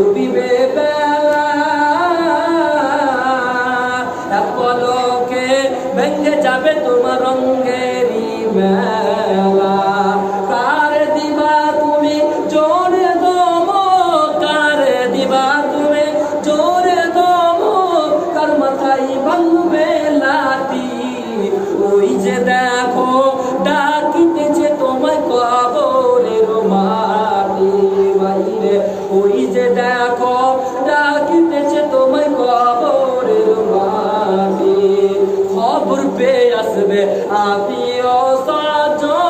ডুবিবে বেলা এক পলকে ভেঙে যাবে তোমার রঙ্গেরি মেলা। কার দিবা তুমি? জোরে দম, কার দিবা তুমি? জোরে দম, কার মাথায় ভাঙবে লাঠি? ওই যে দেখো ওই যে দেখো ডাকিতেছে তোমায় কবরের মাটি খবর পেয়ে আসবে আপিও স্বজন